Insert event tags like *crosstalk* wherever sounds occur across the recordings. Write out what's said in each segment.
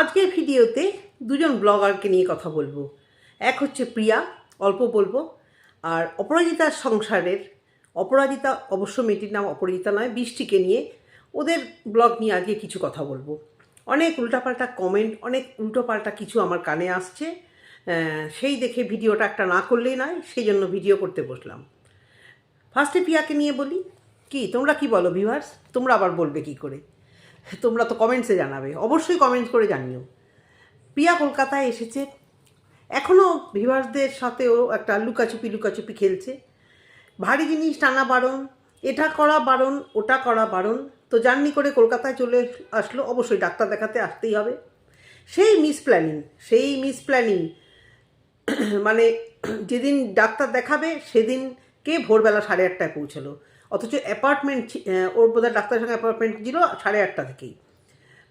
আজকের ভিডিওতে দুজন ব্লগারকে নিয়ে কথা বলব। এক হচ্ছে প্রিয়া, অল্প বলব, আর অপরাজিতার সংসারের, অপরাজিতা অবশ্য মেয়েটির নাম অপরাজিতা নয়, বৃষ্টিকে নিয়ে ওদের ব্লগ নিয়ে আজকে কিছু কথা বলব। অনেক উল্টাপাল্টা কমেন্ট অনেক উল্টোপাল্টা কিছু আমার কানে আসছে সেই দেখে ভিডিওটা একটা না করলেই নয়, সেই জন্য ভিডিও করতে বসলাম। ফার্স্টে প্রিয়াকে নিয়ে বলি, কি, তোমরা কি বলো ভিভার্স তোমরা আবার বলবে কি করে? তোমরা তো কমেন্টসে জানাবে। অবশ্যই কমেন্ট করে জানিও। প্রিয়া কলকাতায় এসেছে। এখনও ভিভার্সদের সাথেও একটা লুকাচুপি লুকাচুপি খেলছে। ভারী জিনিস টানা বারণ, এটা করা বারণ, ওটা করা বারণ। তো জার্নি করে কলকাতায় চলে আসলো। অবশ্যই ডাক্তার দেখাতে আসতেই হবে। সেই মিস প্ল্যানিং সেই মিস প্ল্যানিং মানে যেদিন ডাক্তার দেখাবে, সেদিন কে ভোরবেলা সাড়ে আটটায় পৌঁছলো? অথচ অ্যাপার্টমেন্ট ওর বোধহয় ডাক্তারের সঙ্গে অ্যাপার্টমেন্ট ছিল সাড়ে আটটা থেকেই।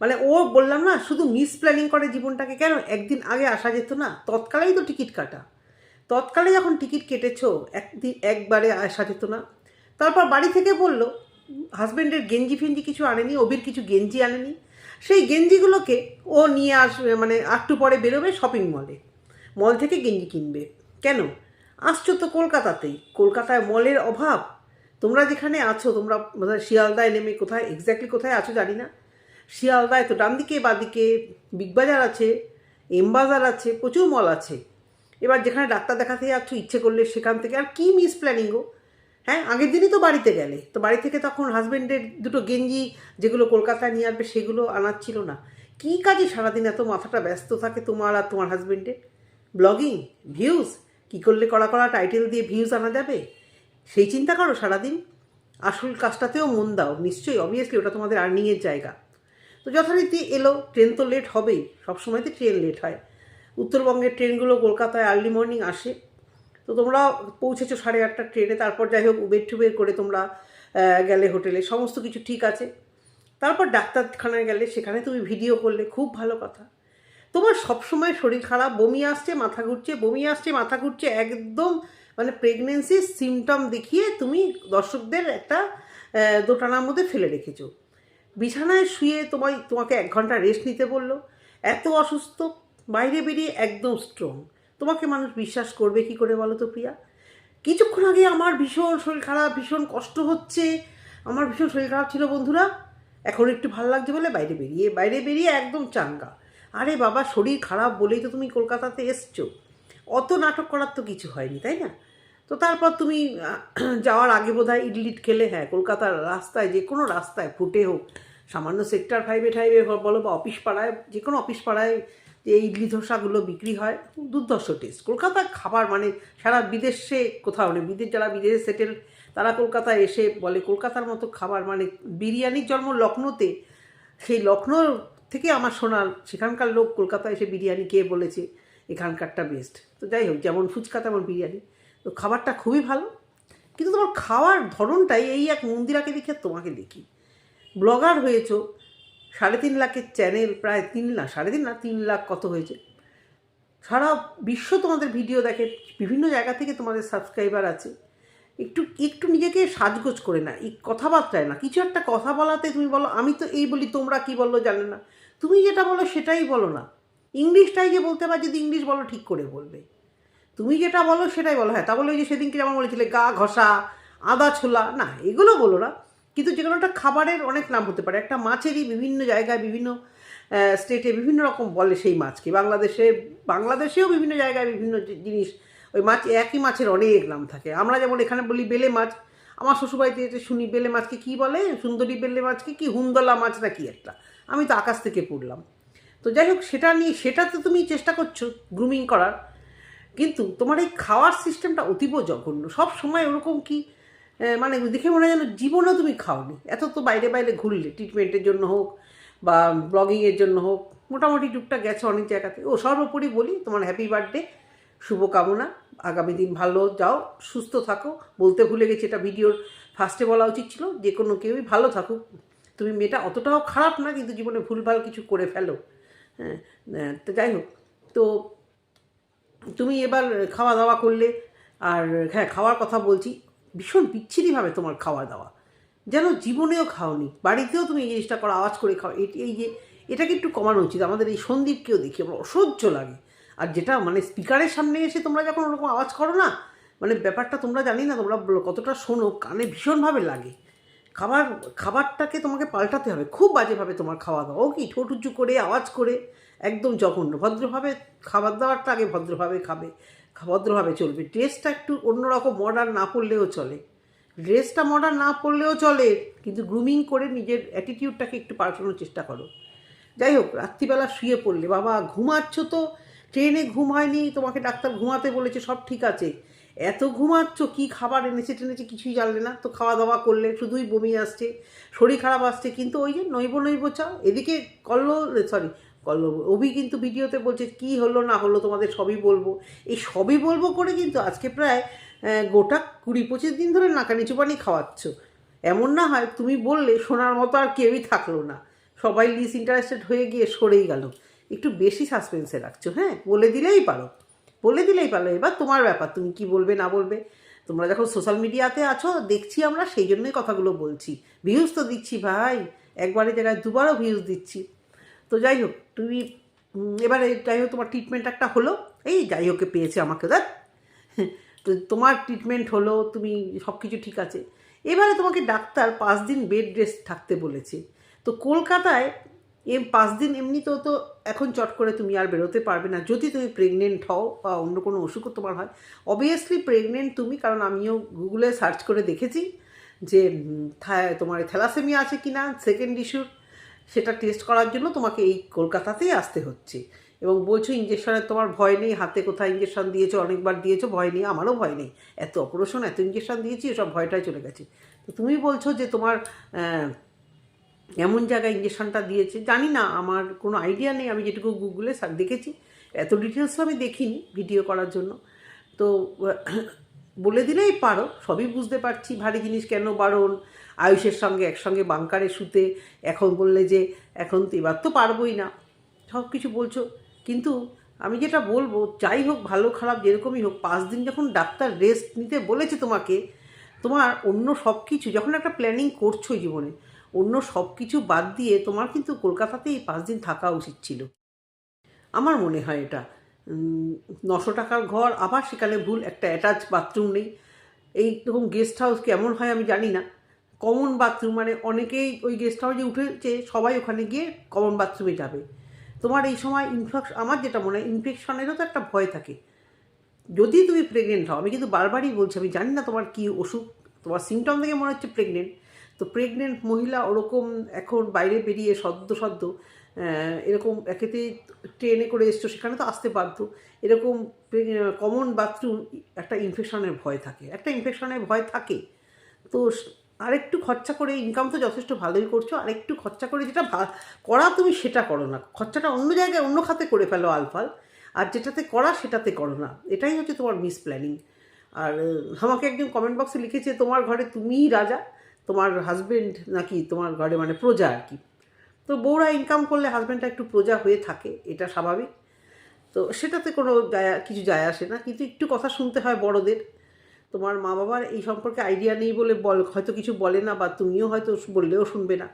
মানে ও বললাম না, শুধু মিস প্ল্যানিং করে জীবনটাকে, কেন একদিন আগে আসা যেত না, তৎকালেই তো টিকিট কাটা। তৎকালে যখন টিকিট কেটেছো, একদিন একবারে আসা যেত না। তারপর বাড়ি থেকে বলল হাজব্যান্ডের গেঞ্জি ফেঞ্জি কিছু আনেনি, অবির কিছু গেঞ্জি আনেনি। সেই গেঞ্জিগুলোকে ও নিয়ে আসবে মানে একটু পরে বেরোবে শপিং মলে মল থেকে গেঞ্জি কিনবে। কেন? আসছো তো কলকাতাতেই। কলকাতায় মলের অভাব। তোমরা যেখানে আছো, তোমরা শিয়ালদায় নেমে কোথায় এক্স্যাক্টলি কোথায় আছো জানি না। শিয়ালদায় তো ডান দিকে বাদিকে বিগ বাজার আছে এম বাজার আছে, প্রচুর মল আছে। এবার যেখানে ডাক্তার দেখাতে যাচ্ছ, ইচ্ছে করলে সেখান থেকে, আর কী মিস প্ল্যানিং গো? হ্যাঁ আগের দিনই তো বাড়িতে গেলে। তো বাড়ি থেকে তখন হাজব্যান্ডের দুটো গেঞ্জি যেগুলো কলকাতায় নিয়ে আসবে, সেগুলো আনার ছিল না। কী কাজে সারাদিন এত মাথাটা ব্যস্ত থাকে তোমার আর তোমার হাজব্যান্ডের ব্লগিং ভিউজ কী করলে কড়া কড়া টাইটেল দিয়ে ভিউজ আনা যাবে? সেই চিন্তা করো সারাদিন। আসল কাজটাতেও মন দাও, নিশ্চয়ই অবভিয়াসলি ওটা তোমাদের আর্নিংয়ের জায়গা। তো যথারীতি এলো ট্রেন তো লেট হবেই সবসময় তো ট্রেন লেট হয়। উত্তরবঙ্গের ট্রেনগুলো কলকাতায় আর্লি মর্নিং আসে। তো তোমরা পৌঁছেছো সাড়ে আটটার ট্রেনে তারপর যাই হোক উবের টুবের করে তোমরা গেলে হোটেলে সমস্ত কিছু ঠিক আছে। তারপর ডাক্তারখানায় গেলে, সেখানে তুমি ভিডিও করলে, খুব ভালো কথা। তোমার সবসময় শরীর খারাপ, বমি আসছে, মাথা ঘুরছে, বমি আসছে, মাথা ঘুরছে, একদম মানে প্রেগনেন্সির সিমটম দেখিয়ে তুমি দর্শকদের একটা দোটানার মধ্যে ফেলে রেখেছো। বিছানায় শুয়ে তোমায়, তোমাকে এক ঘণ্টা রেস্ট নিতে বলল। এত অসুস্থ, বাইরে বেরিয়ে একদম স্ট্রং তোমাকে মানুষ বিশ্বাস করবে কি করে বলো তো প্রিয়া? কিছুক্ষণ আগে আমার ভীষণ শরীর খারাপ, ভীষণ কষ্ট হচ্ছে। আমার ভীষণ শরীর খারাপ ছিল বন্ধুরা। এখন একটু ভালো লাগছে বলে বাইরে বেরিয়ে বাইরে বেরিয়ে একদম চাঙ্গা। আরে বাবা, শরীর খারাপ বলেই তো তুমি কলকাতাতে এসছো। অত নাটক করার তো কিছু হয়নি, তাই না? তো তারপর তুমি *clears throat* যাওয়ার আগে বোধহয় ইডলিট খেলে হ্যাঁ কলকাতার রাস্তায়, যে কোনো রাস্তায়, ফুটে হোক, সামান্য সেক্টর ফাইভে টাইভে বলো বা অফিস পাড়ায়, যে কোনো অফিস পাড়ায় যে ইডলি ধোসাগুলো বিক্রি হয়, দুর্ধর্ষ টেস্ট কলকাতার খাবার মানে সারা বিদেশে কোথাও নেই, বিদেশ যারা বিদেশে সেটেল তারা কলকাতায় এসে বলে, কলকাতার মতো খাবার মানে বিরিয়ানির জন্ম লখনৌতে। সেই লখনৌ থেকে আমার শোনা সেখানকার লোক কলকাতায় এসে বিরিয়ানি খেয়ে বলেছে, এখানকারটা বেস্ট তো যাই হোক, যেমন ফুচকা তেমন বিরিয়ানি। তো খাবারটা খুবই ভালো। কিন্তু তোমার খাওয়ার ধরনটাই এই এক মন্দিরাকে দেখে তোমাকে দেখি। ব্লগার হয়েছো, সাড়ে তিন লাখের চ্যানেল, প্রায় তিন লাখ, সাড়ে তিন লাখ তিন লাখ কত হয়েছে? সারা বিশ্ব তোমাদের ভিডিও দেখে, বিভিন্ন জায়গা থেকে তোমাদের সাবস্ক্রাইবার আছে। একটু একটু নিজেকে সাজগোজ করে না, এই কথাবার্তায় না, কিছু একটা কথা বলাতে তুমি বলো, আমি তো এই বলি, তোমরা কি বলল জানে না। তুমি যেটা বলো সেটাই বলো না। ইংলিশটাই যে বলতে পার, যদি ইংলিশ বলো ঠিক করে বলবে। তুমি যেটা বলো সেটাই বলো হ্যাঁ। তা বলে ওই যে সেদিনকে যেমন বলেছিলে, গা ঘষা, আদা ছোলা, না, এগুলো বলো না। কিন্তু যে কোনো একটা খাবারের অনেক নাম হতে পারে। একটা মাছেরই বিভিন্ন জায়গায়, বিভিন্ন স্টেটে বিভিন্ন রকম বলে সেই মাছকে। বাংলাদেশে, বাংলাদেশেও বিভিন্ন জায়গায় বিভিন্ন জিনিস, ওই মাছ, একই মাছের অনেক নাম থাকে। আমরা যেমন এখানে বলি বেলে মাছ। আমার শ্বশুরবাড়িতে যেতে শুনি, বেলে মাছকে কী বলে? সুন্দরী বেলে মাছকে কি? হুন্দলা মাছ না কি একটা? আমি তো আকাশ থেকে পড়লাম। তো যাই হোক, সেটা নিয়ে সেটা তো তুমি চেষ্টা করছ গ্রুমিং করার। কিন্তু তোমার এই খাওয়ার সিস্টেমটা অতীব জঘন্য। সব সময় ওরকম কি মানে দেখে মনে হয় যেন জীবনেও তুমি খাওনি। এত তো বাইরে বাইরে ঘুরলে ট্রিটমেন্টের জন্য হোক বা ব্লগিংয়ের জন্য হোক, মোটামুটি টুকটা গেছে অনেক জায়গাতে। ও, সর্বোপরি বলি তোমার হ্যাপি বার্থডে শুভকামনা, আগামী দিন ভালো যাও, সুস্থ থাকো। বলতে ভুলে গেছি, এটা ভিডিওর ফার্স্টে বলা উচিত ছিল, যে কোনো কেউই ভালো থাকুক। তুমি মেয়েটা অতটাও খারাপ না, কিন্তু জীবনে ভুলভাল কিছু করে ফেলো। হ্যাঁ তো যাই হোক, তো তুমি এবার খাওয়া দাওয়া করলে আর হ্যাঁ খাওয়ার কথা বলছি, ভীষণ বিচ্ছিরিভাবে তোমার খাওয়া দাওয়া যেন জীবনেও খাওনি, বাড়িতেও তুমি এই জিনিসটা করো, আওয়াজ করে খাও, এটি, এই যে, এটাকে একটু কমানো উচিত, আমাদের এই সন্দীপকেও দেখি, আমার অসহ্য লাগে। আর যেটা মানে স্পিকারের সামনে এসে তোমরা যখন ওরকম আওয়াজ করো না মানে ব্যাপারটা তোমরা জানি না, তোমরা কতটা শোনো, কানে ভীষণভাবে লাগে। খাবার, খাবারটাকে তোমাকে পাল্টাতে হবে, খুব বাজেভাবে তোমার খাওয়া দাওয়া ও কি ঠোঁট উঁচু করে, আওয়াজ করে একদম জঘন্য। ভদ্রভাবে খাবার দাবারটা আগে ভদ্রভাবে খাবে, ভদ্রভাবে চলবে। ড্রেসটা একটু অন্যরকম মডার্ন না পড়লেও চলে। ড্রেসটা মডার্ন না পড়লেও চলে, কিন্তু গ্রুমিং করে নিজের অ্যাটিটিউডটাকে একটু পাল্টানোর চেষ্টা করো। যাই হোক, রাত্রিবেলা শুয়ে পড়লে, বাবা, ঘুমাচ্ছ তো? ট্রেনে ঘুম হয়নি, তোমাকে ডাক্তার ঘুমাতে বলেছে, সব ঠিক আছে। এত ঘুমাচ্ছ, কি খাবার এনেছে টেনেছে কিছুই জানলে না। তো খাওয়া দাওয়া করলে, শুধুই বমি আসছে, শরীর খারাপ আসছে, কিন্তু ওই যে নৈব নৈব চা এদিকে কল্ল সরি অভি কিন্তু ভিডিওতে বলছে, কি হলো, না হলো, তোমাদের সবই বলব। এই সবই বলব করে কিন্তু আজকে প্রায় গোটা কুড়ি পঁচিশ দিন ধরে নাকানি চুপানি খাওয়াচ্ছ। এমন না হয় তুমি বললে শোনার মতো আর কেউই থাকল না। সবাই লিস ইন্টারেস্টেড হয়ে গিয়ে সরেই গেল। একটু বেশি সাসপেন্সে রাখছো হ্যাঁ? বলে দিলেই পারো। বলে দিলেই পারো। এবার তোমার ব্যাপার, তুমি কি বলবে, না বলবে? তোমরা যখন সোশ্যাল মিডিয়াতে আছো, দেখছি আমরা, সেই জন্যই কথাগুলো বলছি। ভিউজ তো দিচ্ছি, ভাই। একবারে জায়গায় দুবারও ভিউজ দিচ্ছি। তো যাই হোক, তুমি এবারে যাই হোক, তোমার ট্রিটমেন্ট একটা হলো। এই যাই হোকে পেয়েছে আমাকে, দেখ। তো তোমার ট্রিটমেন্ট হলো, তুমি সব কিছু ঠিক আছে। এবারে তোমাকে ডাক্তার পাঁচ দিন বেড রেস্ট থাকতে বলেছে। তো কলকাতায় এ পাঁচ দিন এমনিতেও তো এখন চট করে তুমি আর বেরোতে পারবে না। যদি তুমি প্রেগনেন্ট হও বা অন্য কোনো অসুখও তোমার হয় অবভিয়াসলি প্রেগনেন্ট তুমি, কারণ আমিও গুগলে সার্চ করে দেখেছি যে তোমার থ্যালাসেমিয়া আছে কি না সেকেন্ড ইস্যুর সেটা টেস্ট করার জন্য তোমাকে এই কলকাতাতেই আসতে হচ্ছে। এবং বলছো ইঞ্জেকশনের তোমার ভয় নেই, হাতে কোথায় ইঞ্জেকশন দিয়েছ, অনেকবার দিয়েছ, ভয় নেই, আমারও ভয় নেই। এত অপারেশন এত ইঞ্জেকশন দিয়েছি, এসব ভয়টাই চলে গেছে। তো তুমি বলছো যে তোমার এমন জায়গায় ইঞ্জেকশনটা দিয়েছে, জানি না, আমার কোনো আইডিয়া নেই, আমি যেটুকু গুগলে দেখেছি। এত ডিটেলস আমি দেখিনি ভিডিও করার জন্য। তো বলে দিলেই পারো, সবই বুঝতে পারছি, ভারী জিনিস কেন বারণ? আয়ুষের সঙ্গে একসঙ্গে বাংকারে শুতে, এখন বললে যে এখন তো এবার তো পারবোই না। সব কিছু বলছো। কিন্তু আমি যেটা বলব, যাই হোক ভালো খারাপ যেরকমই হোক, পাঁচ দিন যখন ডাক্তার রেস্ট নিতে বলেছে তোমাকে, তোমার অন্য সব কিছু, যখন একটা প্ল্যানিং করছ জীবনে, অন্য সব কিছু বাদ দিয়ে তোমার কিন্তু কলকাতাতেই পাঁচ দিন থাকা উচিত ছিল। আমার মনে হয় এটা। নশো টাকার ঘর, আবার সেখানে ভুল, একটা অ্যাটাচ বাথরুম নেই। এইরকম গেস্ট হাউস কেমন হয় আমি জানি না। কমন বাথরুম মানে অনেকেই ওই গেস্ট হাউসে উঠেছে, সবাই ওখানে গিয়ে কমন বাথরুমে যাবে। তোমার এই সময় ইনফেকশন আমার যেটা মনে হয় ইনফেকশনেরও তো একটা ভয় থাকে। যদি তুমি প্রেগনেন্ট হও, আমি কিন্তু বারবারই বলছি, আমি জানি না তোমার কি অসুখ, তোমার সিমটম থেকে মনে হচ্ছে প্রেগনেন্ট তো প্রেগনেন্ট মহিলা ওরকম এখন বাইরে বেরিয়ে সদ্য সদ্য এরকম একেতে ট্রেনে করে এসছো, সেখানে তো আসতে বাধ্য। এরকম কমন বাথরুম একটা ইনফেকশনের ভয় থাকে। একটা ইনফেকশনের ভয় থাকে। তো আরেকটু খরচা করে ইনকাম তো যথেষ্ট ভালোই করছ, আরেকটু খরচা করে যেটা করা তুমি সেটা করো না। খরচাটা অন্য জায়গায় অন্য খাতে করে ফেলো আলফাল, আর যেটাতে করা সেটাতে করো না। এটাই হচ্ছে তোমার মিস প্ল্যানিং আর আমাকে একজন কমেন্ট বক্সে লিখেছে, তোমার ঘরে তুমিই রাজা, তোমার হাজব্যান্ড নাকি তোমার ঘরে মানে প্রজা আর কি? তো বউরা ইনকাম করলে হাজব্যান্ডটা একটু প্রজা হয়ে থাকে, এটা স্বাভাবিক। তো সেটাতে কোনো যায় কিছু যায় আসে না। কিন্তু একটু কথা শুনতে হয় বড়দের। তোমার মা বাবার এই সম্পর্কে আইডিয়া নেই বলে বল, হয়তো কিছু বলে না বা তুমিও হয়তো বললেও শুনবে না।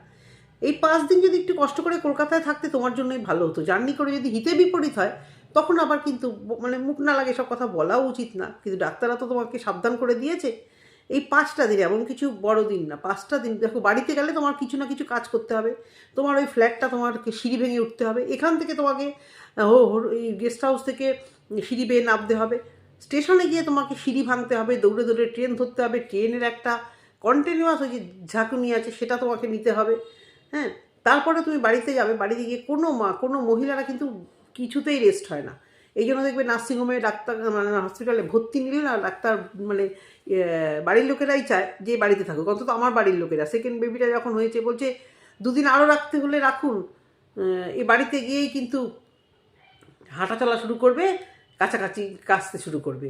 এই পাঁচ দিন যদি একটু কষ্ট করে কলকাতায় থাকতে তোমার জন্যই ভালো হতো। জার্নি করে যদি হিতে বিপরীত হয়, তখন আবার কিন্তু মানে মুখ না লাগে সব কথা বলাও উচিত না। কিন্তু ডাক্তাররা তো তোমাকে সাবধান করে দিয়েছে। এই পাঁচটা দিন, এমন কিছু বড় দিন না। পাঁচটা দিন, দেখো বাড়িতে গেলে তোমার কিছু না কিছু কাজ করতে হবে। তোমার ওই ফ্ল্যাটটা তোমাকে সিঁড়ি ভেঙে উঠতে হবে। এখান থেকে তোমাকে এই গেস্ট হাউস থেকে সিঁড়ি বেয়ে নামতে হবে। স্টেশনে গিয়ে তোমাকে সিঁড়ি ভাঙতে হবে, দৌড়ে দৌড়ে ট্রেন ধরতে হবে, ট্রেনের একটা কন্টিনিউয়াস ওই যে ঝাঁকুনি আছে সেটা তোমাকে নিতে হবে হ্যাঁ? তারপরে তুমি বাড়িতে যাবে, বাড়িতে গিয়ে কোনো মা, কোনো মহিলারা কিন্তু কিছুতেই রেস্ট হয় না। এই জন্য দেখবে নার্সিংহোমে ডাক্তার মানে হসপিটালে ভর্তি নিলে না ডাক্তার মানে বাড়ির লোকেরাই চায় যে বাড়িতে থাকুক। অন্তত আমার বাড়ির লোকেরা। সেকেন্ড বেবিটা যখন হয়েছে বলছে, দুদিন আরও রাখতে হলে রাখুন। এ বাড়িতে গিয়েই কিন্তু হাঁটা চলা শুরু করবে কাছাকাছি কাচতে শুরু করবে।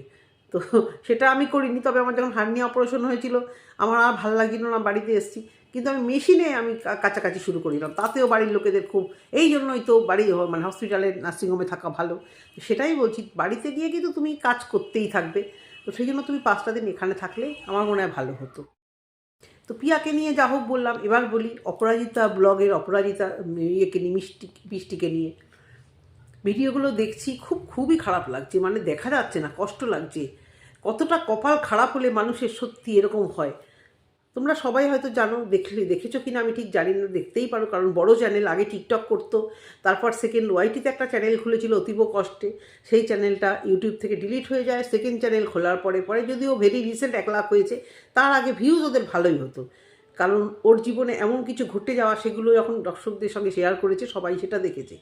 তো সেটা আমি করিনি, তবে আমার যখন হার্নি অপারেশন হয়েছিল, আমার আর ভালো লাগছিল না, বাড়িতে এসেছি। কিন্তু আমি মেশিনে আমি কাছাকাছি শুরু করিলাম। তাতেও বাড়ির লোকেদের খুব, এই জন্যই তো বাড়ি মানে হসপিটালে নার্সিংহোমে থাকা ভালো। সেটাই বলছি, বাড়িতে গিয়ে কিন্তু তুমি কাজ করতেই থাকবে। তো সেই জন্য তুমি পাঁচটা দিন এখানে থাকলে আমার মনে হয় ভালো হতো। তো পিয়াকে নিয়ে যা হোক বললাম, এবার বলি অপরাজিতা ব্লগের অপরাজিতা ইয়েকে নিয়ে, মিষ্টি, মিষ্টিকে নিয়ে। ভিডিওগুলো দেখছি, খুব, খুবই খারাপ লাগছে। মানে দেখা যাচ্ছে না, কষ্ট লাগছে। কতটা কপাল খারাপ হলে মানুষের সত্যি এরকম হয়? তোমরা সবাই হয়তো জানো, দেখলে, দেখেছ কিনা, আমি ঠিক জানি না, দেখতেই পারো। কারণ বড় চ্যানেল, আগে টিকটক করতো, তারপর সেকেন্ড ওয়াইটিতে একটা চ্যানেল খুলেছিল অতীব কষ্টে। সেই চ্যানেলটা ইউটিউব থেকে ডিলিট হয়ে যায় সেকেন্ড চ্যানেল খোলার পরে পরে যদিও ভেরি রিসেন্ট এক লাখ হয়েছে, তার আগে ভিউজ ওদের ভালোই হতো। কারণ ওর জীবনে এমন কিছু ঘটে যাওয়া, সেগুলো যখন দর্শকদের সঙ্গে শেয়ার করেছে, সবাই সেটা দেখেছে।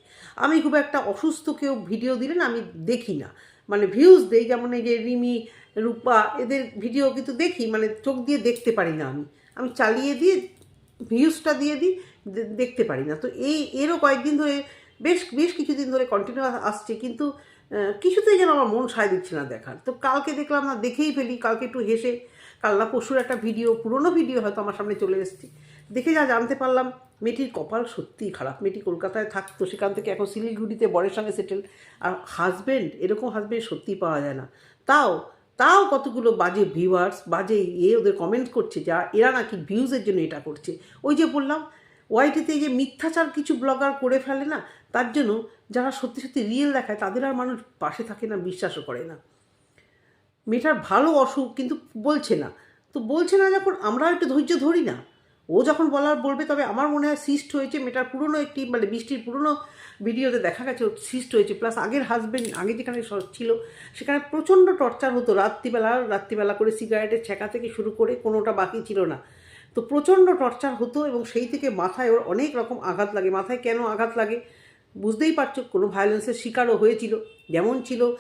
আমি খুব একটা অসুস্থ কেউ ভিডিও দিলেন আমি দেখি না। মানে ভিউজ দেই, যেমন এই যে রিমি, রূপা, এদের ভিডিও কিন্তু দেখি মানে চোখ দিয়ে দেখতে পারি না আমি। আমি চালিয়ে দিয়ে ভিউজটা দিয়ে দিই দেখতে পারি না। তো এই, এরও কয়েকদিন ধরে, বেশ বেশ কিছুদিন ধরে কন্টিনিউ আসছে, কিন্তু কিছুতেই যেন আমার মন সায় দিচ্ছে না দেখার। তো কালকে দেখলাম না, দেখেই ফেলি, কালকে একটু হেসে কাল পশুর একটা ভিডিও, পুরনো ভিডিও হয়তো আমার সামনে চলে এসেছে। দেখে যা জানতে পারলাম, মেয়েটির কপাল সত্যিই খারাপ। মেয়েটি কলকাতায় থাকতো, সেখান থেকে এখন শিলিগুড়িতে বরের সঙ্গে সেটেল আর হাজব্যান্ড এরকম হাজব্যান্ড সত্যিই পাওয়া যায় না। তাও তাও কতগুলো বাজে ভিউয়ার্স বাজে এ ওদের কমেন্ট করছে যা এরা নাকি ভিউজের জন্য এটা করছে? ওই যে বললাম, ওয়াইটিতে যে মিথ্যাচার কিছু ব্লগার করে ফেলে না, তার জন্য যারা সত্যি সত্যি রিয়েল দেখায়, তাদের আর মানুষ পাশে থাকে না, বিশ্বাসও করে না। মেয়েটার ভালো অসুখ কিন্তু বলছে না। তো বলছে না যখন আমরা একটু ধৈর্য ধরি না। ও যখন বলার বলবে, তবে আমার মনে হয় সিস্ট হয়েছে মেয়েটার পুরনো একটি মানে বৃষ্টির পুরনো ভিডিওতে দেখা গেছে সিস্ট হয়েছে। প্লাস আগের হাজব্যান্ড আগে যেখানে ছিল, সেখানে প্রচণ্ড টর্চার হতো রাত্রিবেলা রাত্রিবেলা করে সিগারেটের ছেঁকা থেকে শুরু করে কোনোটা বাকি ছিল না। তো প্রচণ্ড টর্চার হতো এবং সেই থেকে মাথায় ওর অনেক রকম আঘাত লাগে। মাথায় কেন আঘাত লাগে? বুঝতেই পারছ, কোনো ভায়োলেন্সের শিকারও হয়েছিল, যেমন ছিল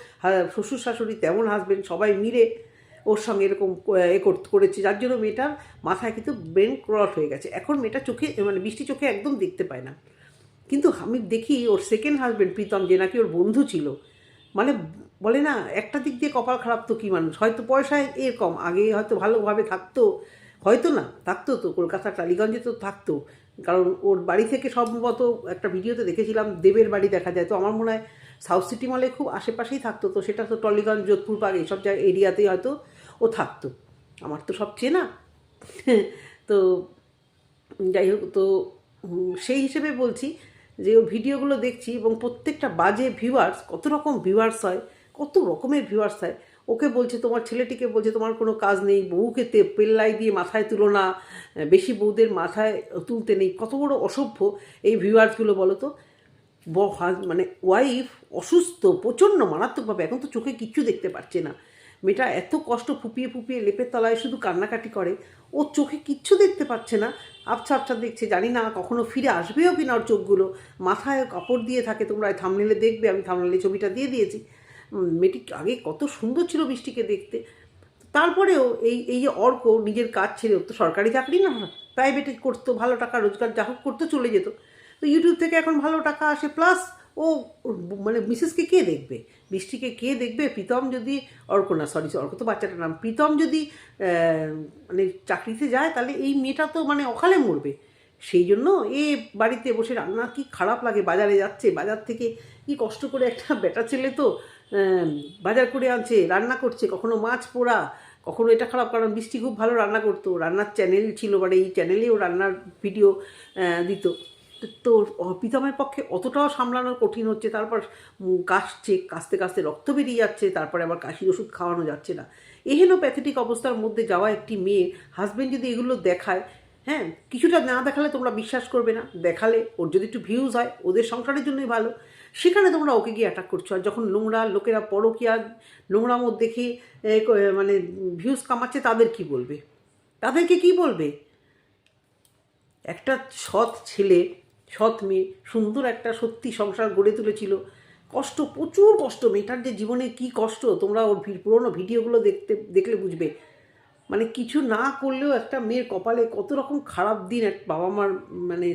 শ্বশুর শাশুড়ি তেমন হাজবেন্ড সবাই মিলে ওর সঙ্গে এরকম, এ কর- করেছে, যার জন্য মেয়েটার মাথায় কিন্তু ব্রেন ক্রট হয়ে গেছে। এখন মেয়েটা চোখে মানে বৃষ্টি চোখে একদম দেখতে পায় না। কিন্তু আমি দেখি ওর সেকেন্ড হাজবেন্ড প্রীতম, যে নাকি ওর বন্ধু ছিল মানে বলে না, একটা দিক দিয়ে কপাল খারাপ তো কী মানুষ? হয়তো পয়সায় এরকম আগে হয়তো ভালোভাবে থাকতো, হয়তো না, থাকতো তো, কলকাতা, টালিগঞ্জে তো থাকতো কারণ ওর বাড়ি থেকে সম্ভবত একটা ভিডিওতে দেখেছিলাম, দেবের বাড়ি দেখা যায়। তো আমার মনে হয় সাউথ সিটি মলে খুব আশেপাশেই থাকতো। তো সেটা তো টলিগঞ্জ যোধপুর পার্ক এইসব জায়গা এরিয়াতেই হয়তো ও থাকতো। আমার তো সব চেনা। *laughs* তো যাই হোক, তো সেই হিসেবে বলছি যে ও ভিডিওগুলো দেখছি এবং প্রত্যেকটা বাজে ভিউয়ার্স কত রকম ভিউয়ার্স হয়, কত রকমের ভিউয়ার্স হয় ওকে বলছে, তোমার ছেলেটিকে বলছে, তোমার কোনো কাজ নেই, বউকে তে পেল্লাই দিয়ে মাথায় তুলো না বেশি বউদের মাথায় তুলতে নেই, কত বড় অসভ্য এই ভিউয়ার্সগুলো বলো তো মানে ওয়াইফ অসুস্থ, প্রচণ্ড মারাত্মকভাবে, এখন তো চোখে কিচ্ছু দেখতে পাচ্ছে না। মেয়েটা এত কষ্ট ফুপিয়ে ফুপিয়ে লেপের তলায় শুধু কান্নাকাটি করে, ও চোখে কিচ্ছু দেখতে পাচ্ছে না। আবছা আবছা দেখছে, জানি না কখনো ফিরে আসবেও কি না ওর চোখগুলো, মাথায় কাপড় দিয়ে থাকে, তোমরা থামনেলে দেখবে, আমি থামনেলে ছবিটা দিয়ে দিয়েছি। মেয়েটি আগে কত সুন্দর ছিল বৃষ্টিকে দেখতে। তারপরেও এই এই যে অর্ক নিজের কাজ ছেড়ে তো সরকারি চাকরি না প্রাইভেটে করতো, ভালো টাকা রোজগার যা হোক করতে চলে যেত। তো ইউটিউব থেকে এখন ভালো টাকা আসে প্লাস ও মানে মিসেসকে কে দেখবে? বৃষ্টিকে কে দেখবে? প্রীতম যদি, অর্ক না সরি অর্ক তো বাচ্চাটার নাম। প্রীতম যদি মানে চাকরিতে যায়, তাহলে এই মেয়েটা তো মানে অকালে মরবে। সেই জন্য এ বাড়িতে বসে রান্না কি খারাপ লাগে, বাজারে যাচ্ছে, বাজার থেকে কি কষ্ট করে একটা বেটা ছেলে তো বাজার করে আনছে, রান্না করছে, কখনো মাছ পোড়া, কখনো এটা খারাপ, কারণ বৃষ্টি খুব ভালো রান্না করতো। রান্নার চ্যানেল ছিল মানে এই চ্যানেলেও রান্নার ভিডিও দিত। তো- প্রীতমের পক্ষে অতটাও সামলানো কঠিন হচ্ছে, তারপর কাশছে, কাশতে কাশতে রক্ত বেরিয়ে যাচ্ছে, তারপরে আবার কাশির ওষুধ খাওয়ানো যাচ্ছে না। এহেন প্যাথেটিক অবস্থার মধ্যে যাওয়া একটি মেয়ে হাজব্যান্ড যদি এগুলো দেখায় হ্যাঁ কিছুটা না দেখালে তোমরা বিশ্বাস করবে না। দেখালে ওর যদি একটু ভিউজ হয়, ওদের সংসারের জন্যই ভালো। সেখানে তোমরা ওকে গিয়ে অ্যাটাক করছ। আর যখন নোংরা লোকেরা পরকিয়া নোংরামো দেখে মানে ভিউজ কামাচ্ছে, তাদের কি বলবে? তাদেরকে কি বলবে? একটা সৎ ছেলে, সৎ মেয়ে, সুন্দর একটা সত্যি সংসার গড়ে তুলেছিল। কষ্ট, প্রচুর কষ্ট। মেয়েটার যে জীবনে কি কষ্ট, তোমরা ওর পুরোনো ভিডিওগুলো দেখতে, দেখলে বুঝবে। মানে কিছু না করলেও একটা মেয়ের কপালে কত রকম খারাপ দিন এক বাবা মার মানে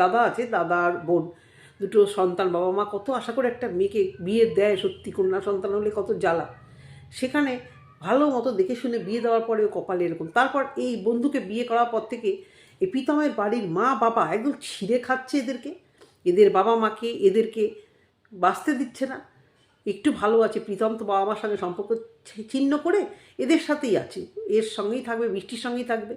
দাদা আছে, দাদা আর বোন। দুটো সন্তান, বাবা মা কত আশা করে একটা মেয়েকে বিয়ে দেয় সত্যি, কন্যা সন্তান হলে কত জ্বালা। সেখানে ভালো মতো দেখে শুনে বিয়ে দেওয়ার পরে পরেও কপালে এরকম। তারপর এই বন্ধুকে বিয়ে করার পর থেকে এই প্রীতমের বাড়ির মা, বাবা একদম ছিঁড়ে খাচ্ছে এদেরকে। এদের বাবা মাকে এদেরকে বাঁচতে দিচ্ছে না। একটু ভালো আছে, প্রীতম তো বাবা মার সঙ্গে সম্পর্ক ছিন্ন করে এদের সাথেই আছে। এর সঙ্গেই থাকবে বৃষ্টির সঙ্গেই থাকবে।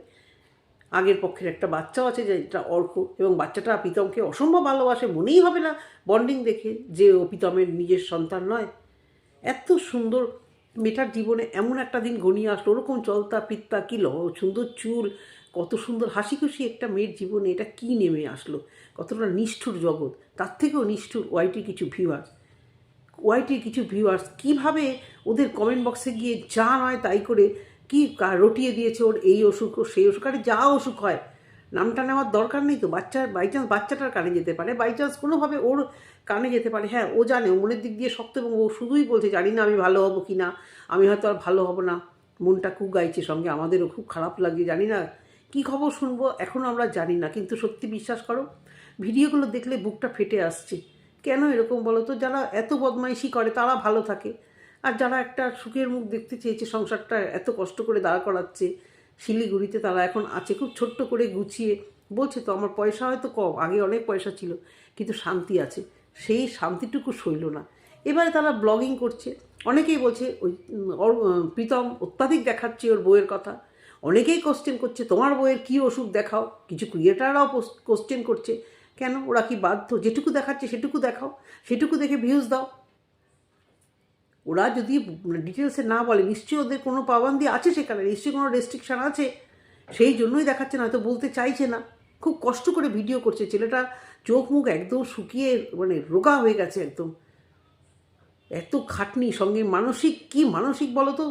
আগের পক্ষের একটা বাচ্চাও আছে যেটা অর্ক এবং বাচ্চাটা প্রীতমকে অসম্ভব ভালোবাসে, মনেই হবে না। বন্ডিং দেখে যে ও প্রীতমের নিজের সন্তান নয়। এত সুন্দর মেয়েটার জীবনে এমন একটা দিন ঘনিয়ে আসলো। ওরকম চলতা পিত্তা কী ল, সুন্দর চুল, কত সুন্দর হাসি খুশি একটা মেয়ের জীবনে এটা কী নেমে আসলো? কতটা নিষ্ঠুর জগৎ। তার থেকেও নিষ্ঠুর ওয়াইটির কিছু ভিউয়ার্স ওয়াইটির কিছু ভিউয়ার্স কীভাবে ওদের কমেন্ট বক্সে গিয়ে যা নয় তাই করে কি রটিয়ে দিয়েছে ওর এই অসুখ সেই অসুখ, আরে যা অসুখ হয়। নামটা নেওয়ার দরকার নেই তো বাচ্চা বাই চান্স বাচ্চাটার কানে যেতে পারে বাই চান্স কোনোভাবে ওর কানে যেতে পারে। হ্যাঁ ও জানে মনের দিক দিয়ে শক্ত এবং ও শুধুই বলছে, জানি না আমি ভালো হব কি না, আমি হয়তো আর ভালো হব না। মনটা খুব গাইছে সঙ্গে, আমাদেরও খুব খারাপ লাগে জানি না কী খবর শুনব এখনও আমরা জানি না। কিন্তু সত্যি বিশ্বাস করো, ভিডিওগুলো দেখলে বুকটা ফেটে আসছে। কেন এরকম বলো তো, যারা এত বদমাইশি করে, তারা ভালো থাকে। আর যারা একটা সুখের মুখ দেখতে চেয়েছে, সংসারটা এত কষ্ট করে দাঁড় করাচ্ছে, শিলিগুড়িতে তারা এখন আছে, খুব ছোট্ট করে গুছিয়ে, বলছে তো আমার পয়সা হয়তো কম, আগে অনেক পয়সা ছিল, কিন্তু শান্তি আছে। সেই শান্তিটুকু সইল না। এবারে তারা ব্লগিং করছে। অনেকেই বলছে, ওই প্রীতম অত্যাধিক দেখাচ্ছে ওর বইয়ের কথা। অনেকেই কোশ্চেন করছে, তোমার বইয়ের কী ওষুধ দেখাও? কিছু ক্রিয়েটাররাও কোশ্চেন করছে, কেন? ওরা কি বাধ্য? যেটুকু দেখাচ্ছে সেটুকু দেখাও, সেটুকু দেখে ভিউজ দাও। ওরা যদি ডিটেলসে না বলে, নিশ্চয়ই ওদের কোনো পাবান্দি আছে সেখানে, নিশ্চয়ই কোনো রেস্ট্রিকশান আছে। সেই জন্যই দেখাচ্ছে না, হয়তো বলতে চাইছে না। খুব কষ্ট করে ভিডিও করছে, ছেলেটা চোখ মুখ একদম শুকিয়ে মানে রোগা হয়ে গেছে একদম। এত খাটনি, সঙ্গে মানসিক, কি মানসিক বলো তো?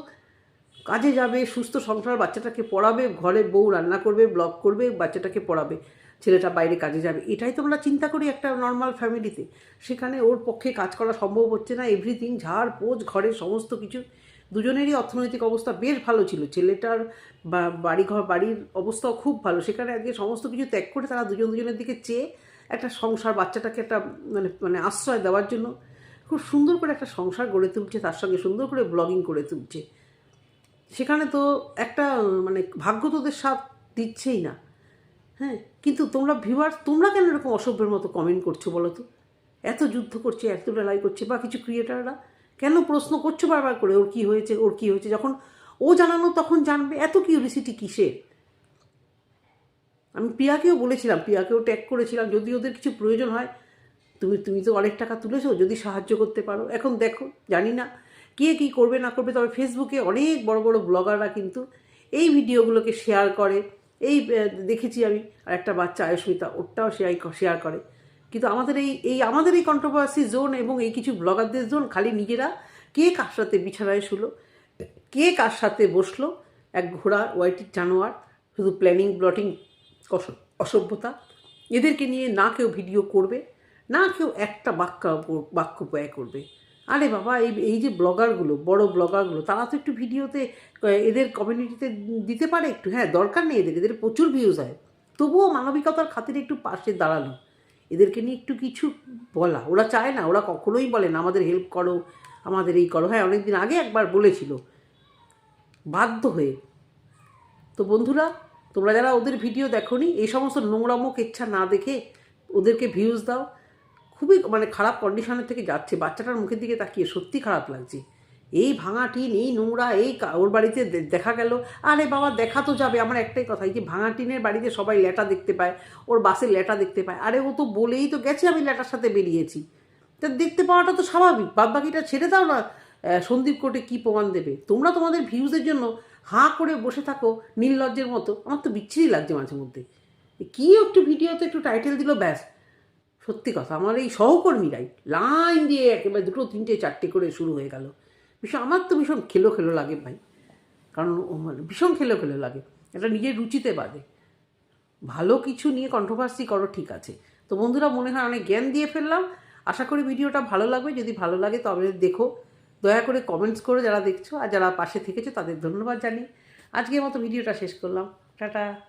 কাজে যাবে, সুস্থ সংসার, বাচ্চাটাকে পড়াবে, ঘরে বউ রান্না করবে ব্লগ করবে, বাচ্চাটাকে পড়াবে। ছেলেটা বাইরে কাজে যাবে। এটাই তো আমরা চিন্তা করি একটা নর্মাল ফ্যামিলিতে সেখানে ওর পক্ষে কাজ করা সম্ভব হচ্ছে না। এভরিথিং ঝাড় পোজ ঘরের সমস্ত কিছু। দুজনেরই অর্থনৈতিক অবস্থা বেশ ভালো ছিল। ছেলেটার বাড়িঘর বাড়ির অবস্থাও খুব ভালো। সেখানে আজকে সমস্ত কিছু ত্যাগ করে তারা দুজন দুজনের দিকে চেয়ে একটা সংসার, বাচ্চাটাকে একটা মানে মানে আশ্রয় দেওয়ার জন্য খুব সুন্দর করে একটা সংসার গড়ে তুলছে, তার সঙ্গে সুন্দর করে ব্লগিং করে তুলছে। সেখানে তো একটা মানে ভাগ্য তোদের সাথ দিচ্ছেই না। হ্যাঁ কিন্তু তোমরা ভিউয়ার্স তোমরা কেন এরকম অসভ্যের মতো কমেন্ট করছ বলো তো? এত যুদ্ধ করছে, এত লড়াই করছে, বা কিছু ক্রিয়েটাররা কেন প্রশ্ন করছ বারবার করে? ওর কী হয়েছে? ওর কী হয়েছে? যখন ও জানানো তখন জানবে, এত কিউরিসিটি কিসের আমি পিয়াকেও বলেছিলাম, পিয়াকেও ট্যাগ করেছিলাম, যদি ওদের কিছু প্রয়োজন হয়, তুমি তুমি তো অনেক টাকা তুলেছো, যদি সাহায্য করতে পারো। এখন দেখো, জানি না কে কী করবে, না করবে, তবে ফেসবুকে অনেক বড় বড় ব্লগাররা কিন্তু এই ভিডিওগুলোকে শেয়ার করে। এই দেখেছি আমি, আর একটা বাচ্চা আয়ুষ্মিতা ওরটাও শেয়ার শেয়ার করে। কিন্তু আমাদের এই এই, আমাদের এই কন্ট্রোভার্সি জোন এবং এই কিছু ব্লগারদের জোন খালি নিজেরা কে কার সাথে বিছানায় শুলো, কে কার সাথে বসল, এক ঘোড়া ওয়াইটির জানোয়ার, শুধু প্ল্যানিং ব্লটিং অসভ্যতা, এদেরকে নিয়ে না কেউ ভিডিও করবে, না কেউ একটা বাক্য বাক্য ব্যয় করবে। আরে বাবা, এই এই যে ব্লগারগুলো, বড় ব্লগারগুলো, তারা তো একটু ভিডিওতে এদের কমিউনিটিতে দিতে পারে একটু। হ্যাঁ দরকার নেই এদের এদের প্রচুর ভিউজ হয়। তবুও মানবিকতার খাতিরে একটু পাশে দাঁড়াল এদেরকে নিয়ে একটু কিছু বলা। ওরা চায় না, ওরা কখনোই বলে না, আমাদের হেল্প করো, আমাদের এই করো। হ্যাঁ অনেক দিন আগে একবার বলেছিল। বাধ্য হয়ে। তো বন্ধুরা, তোমরা যারা ওদের ভিডিও দেখোনি, এই সমস্ত নোংরামো ইচ্ছা না দেখে ওদেরকে ভিউজ দাও। খুবই মানে খারাপ কন্ডিশনের থেকে যাচ্ছে। বাচ্চাটার মুখের দিকে তাকিয়ে সত্যি খারাপ লাগছে। এই ভাঙা টিন এই নোংরা, এই ওর বাড়িতে দেখা গেল। আরে বাবা, দেখা তো যাবে। আমার একটাই কথা, এই যে ভাঙা টিনের বাড়িতে সবাই ল্যাটা দেখতে পায়, ওর বাসে ল্যাটা দেখতে পায়। আরে ও তো বলেই তো গেছে আমি ল্যাটার সাথে বেরিয়েছি। তা দেখতে পাওয়াটা তো স্বাভাবিক। বাদ বাকিটা ছেড়ে দাও না। সন্দীপ কোর্টে কী প্রমাণ দেবে? তোমরা তোমাদের ভিউজের জন্য হাঁ করে বসে থাকো নীললজ্জের মতো। আমার তো বিচ্ছিরি লাগছে মাঝে মধ্যে কী একটু ভিডিওতে একটু টাইটেল দিল, ব্যাস। সত্যি কথা, আমার এই সহকর্মীরাই, লাইন দিয়ে একেবারে দুটো, তিনটে, চারটে করে শুরু হয়ে গেল। ভীষণ, আমার তো ভীষণ খেলো খেলো লাগে ভাই। কারণ মানে ভীষণ খেলো খেলো লাগে। এটা নিজের রুচিতে বাদে। ভালো কিছু নিয়ে কন্ট্রোভার্সি করো, ঠিক আছে। তো বন্ধুরা, মনে হয় অনেক জ্ঞান দিয়ে ফেললাম। আশা করি ভিডিওটা ভালো লাগবে। যদি ভালো লাগে তবে দেখো, দয়া করে কমেন্টস করে যারা দেখছ আর যারা পাশে থেকেছো তাদের ধন্যবাদ জানি আজকের মতো ভিডিওটা শেষ করলাম। টাটা।